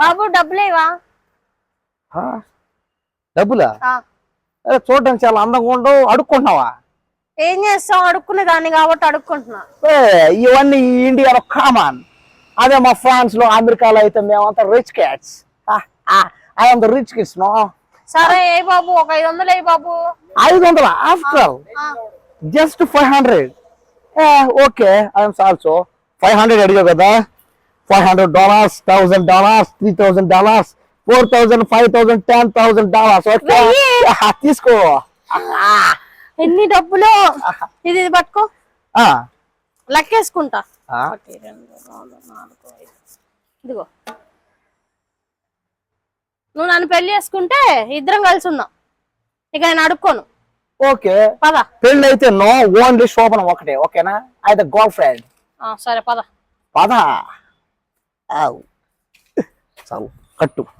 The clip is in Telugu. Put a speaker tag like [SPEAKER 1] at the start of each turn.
[SPEAKER 1] బాబు డబ్బులు ఇవా
[SPEAKER 2] ఆ, డబ్బులా? చూడడానికి చాలా అందంగా ఉండవు అడుక్కుంటున్నావా?
[SPEAKER 1] ఏం చేస్తాం అడుక్కునే దాన్ని కాబట్టి అడుక్కుంటున్నా.
[SPEAKER 2] ఏ, ఇవన్నీ ఇండియాలో కామన్ అదే మా ఫ్రాన్స్లో అమెరికాలో అయితే మేమంతా rich cats the rich kids no
[SPEAKER 1] సరే ఏ బాబు? ఒక ఐదు వందలు ఏ బాబు?
[SPEAKER 2] ఐదు వందల? After just five hundred okay I'm also five hundred అడిగావు కదా? Five hundred dollars thousand dollars three thousand dollars four thousand five thousand ten thousand dollars. తీసుకో.
[SPEAKER 1] ఎన్ని డబ్బులు? ఇది పట్టుకో.
[SPEAKER 2] ఆ,
[SPEAKER 1] లెక్కేసుకుంటా. ఇదిగో. నువ్వు నన్ను పెళ్ళి చేసుకుంటే ఇద్దరం కలిసి ఉందాం. ఇక నేను అడుక్కోను.
[SPEAKER 2] ఓకే.
[SPEAKER 1] పద.
[SPEAKER 2] పెళ్ళి అయితే నో ఓన్లీ శోభనం ఒకటే ఓకేనా? అయితే గర్ల్ ఫ్రెండ్.
[SPEAKER 1] ఆ, సరే పద.
[SPEAKER 2] పద. આવું. ચાલો કટ્ટું.